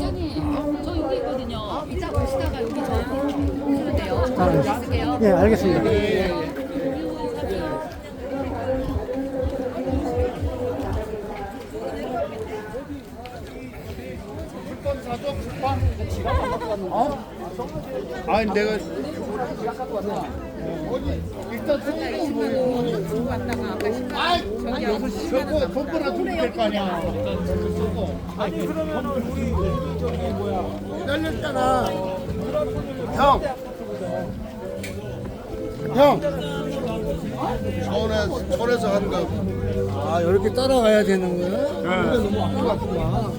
여기 있거든요. 이따 보시다가 여기 저한테 오시면 돼요. 있을게요. 예, 알겠습니다. 아니 내가 일단 아이 저거 돈보다 돈이 될거 아니야 아니 그러면 우리 저기 뭐야 열렸잖아 형 형! 서울에, 서울에서 한 거. 아, 이렇게 따라가야 되는 거야? 네. 너무 갔구나.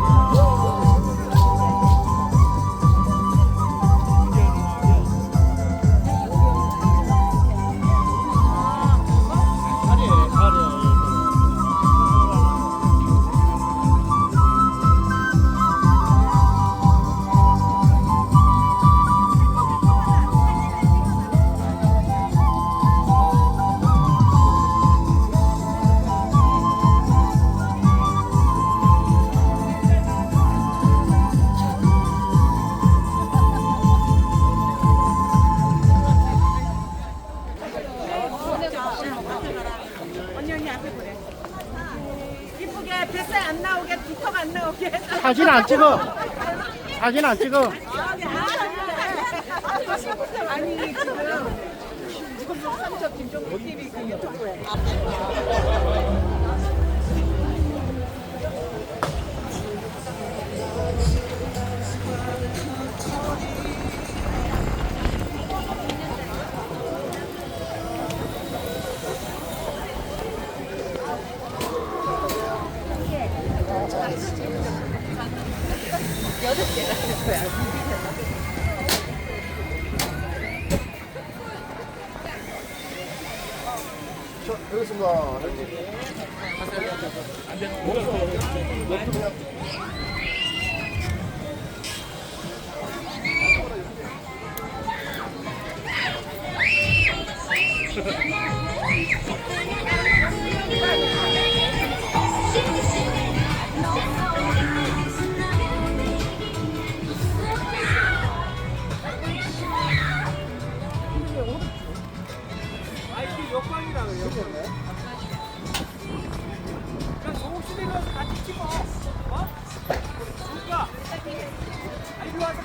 Woo! 이쁘게 뱃살 안 나오게 뒤턱 안 나오게. 사진 안 찍어. 사진 안 찍어. 아니 지금 김종국 TV 그 유튜브에. 알겠습니다. 역광이라 그래요. 그냥 정옥 시대 가서 같이 찍어. 어? 누가? 이리 와서.